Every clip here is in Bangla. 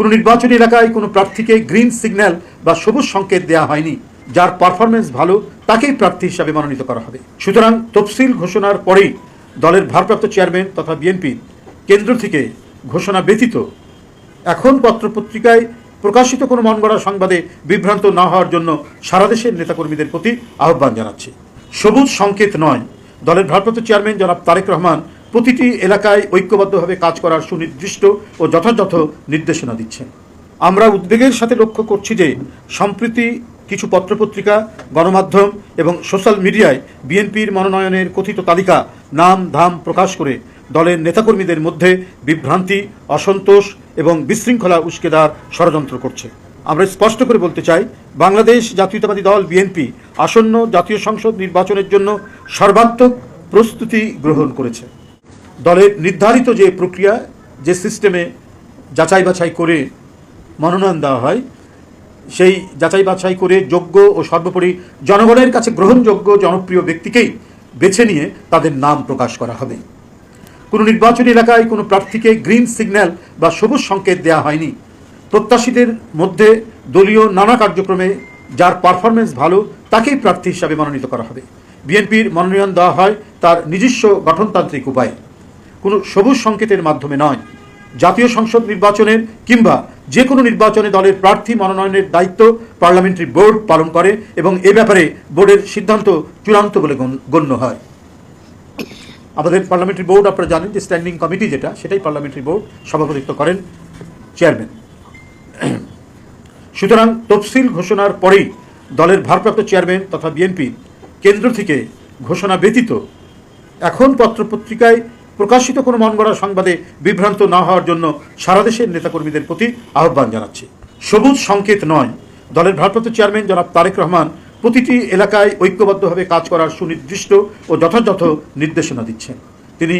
কোনো নির্বাচনী এলাকায় কোনো প্রার্থীকে গ্রিন সিগন্যাল বা সবুজ সংকেত দেওয়া হয়নি। যার পারফরমেন্স ভালো, তাকেই প্রার্থী হিসাবে মনোনীত করা হবে। সুতরাং তফসিল ঘোষণার পরেই দলের ভারপ্রাপ্ত চেয়ারম্যান তথা বিএনপি কেন্দ্র থেকে ঘোষণা ব্যতীত এখন পত্রপত্রিকায় প্রকাশিত কোনো মন গড়া সংবাদে বিভ্রান্ত না হওয়ার জন্য সারা দেশের নেতাকর্মীদের প্রতি আহ্বান জানাচ্ছি। সবুজ সংকেত নয়, দলের ভারপ্রাপ্ত চেয়ারম্যান জনাব তারেক রহমান প্রতিটি এলাকায় ঐক্যবদ্ধভাবে কাজ করার সুনির্দিষ্ট ও যথাযথ নির্দেশনা দিচ্ছেন। আমরা উদ্বেগের সাথে লক্ষ্য করছি যে, সম্প্রতি কিছু পত্রপত্রিকা, গণমাধ্যম এবং সোশ্যাল মিডিয়ায় বিএনপির মনোনয়নের কথিত তালিকা নাম ধাম প্রকাশ করে দলের নেতাকর্মীদের মধ্যে বিভ্রান্তি, অসন্তোষ এবং বিশৃঙ্খলা উস্কে দেওয়ার ষড়যন্ত্র করছে। আমরা স্পষ্ট করে বলতে চাই, বাংলাদেশ জাতীয়তাবাদী দল বিএনপি আসন্ন জাতীয় সংসদ নির্বাচনের জন্য সর্বাত্মক প্রস্তুতি গ্রহণ করেছে। দলের নির্ধারিত যে প্রক্রিয়া, যে সিস্টেমে যাচাই বাছাই করে মনোনয়ন দেওয়া হয়, সেই যাচাই বাছাই করে যোগ্য ও সর্বোপরি জনগণের কাছে গ্রহণযোগ্য জনপ্রিয় ব্যক্তিকেই বেছে নিয়ে তাদের নাম প্রকাশ করা হবে। কোনো নির্বাচনী এলাকায় কোনো প্রার্থীকে গ্রিন সিগন্যাল বা সবুজ সংকেত দেওয়া হয়নি। প্রত্যাশীদের মধ্যে দলীয় নানা কার্যক্রমে যার পারফরমেন্স ভালো, তাকেই প্রার্থী হিসাবে মনোনীত করা হবে। বিএনপির মনোনয়ন দেওয়া হয় তার নিজস্ব গঠনতান্ত্রিক উপায়ে। কোনো সবুজ সংকেতের মাধ্যমে নয়। জাতীয় সংসদ নির্বাচনের কিংবা যে কোনো নির্বাচনে দলের প্রার্থী মনোনয়নের দায়িত্ব পার্লামেন্টারি বোর্ড পালন করে এবং এ ব্যাপারে বোর্ডের সিদ্ধান্ত চূড়ান্ত বলে গণ- গণ্য হয়। আমাদের পার্লামেন্টারি বোর্ড, আপনারা জানেন যে স্ট্যান্ডিং কমিটি যেটা, সেটাই পার্লামেন্টারি বোর্ড সভাপতিত্ব করেন চেয়ারম্যান। সুতরাং তফসিল ঘোষণার পরেই দলের ভারপ্রাপ্ত চেয়ারম্যান তথা বিএনপি কেন্দ্র থেকে ঘোষণা ব্যতীত এখন পত্রপত্রিকায় প্রকাশিত কোনো মন গড়া সংবাদে বিভ্রান্ত না হওয়ার জন্য সারা দেশের নেতাকর্মীদের প্রতি আহ্বান জানাচ্ছি। সবুজ সংকেত নয়। দলের ভারপ্রাপ্ত চেয়ারম্যান জনাব তারেক রহমান প্রতিটি এলাকায় ঐক্যবদ্ধভাবে কাজ করার সুনির্দিষ্ট ও যথাযথ নির্দেশনা দিচ্ছেন। তিনি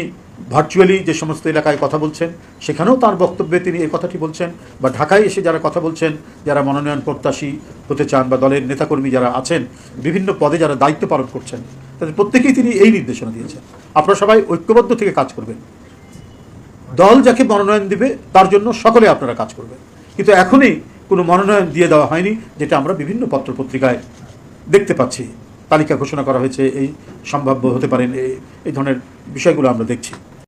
ভার্চুয়ালি যে সমস্ত এলাকায় কথা বলছেন, সেখানেও তার বক্তব্যে তিনি এই কথাটি বলছেন বা ঢাকায় এসে যারা কথা বলছেন, যারা মনোনয়ন প্রত্যাশী হতে চান বা দলের নেতাকর্মী যারা আছেন, বিভিন্ন পদে যারা দায়িত্ব পালন করছেন তাদের প্রত্যেকেই তিনি এই নির্দেশনা দিয়েছেন। আপনারা সবাই ঐক্যবদ্ধ থেকে কাজ করবেন। দল যাকে মনোনয়ন দিবে, তার জন্য সকলে আপনারা কাজ করবেন। কিন্তু এখনই কোনো মনোনয়ন দিয়ে দেওয়া হয়নি, যেটা আমরা বিভিন্ন পত্রপত্রিকায় দেখতে পাচ্ছি। তালিকা ঘোষণা করা হয়েছে, এই সম্ভাব্য হতে পারেন এই এই ধরনের বিষয়গুলো আমরা দেখছি।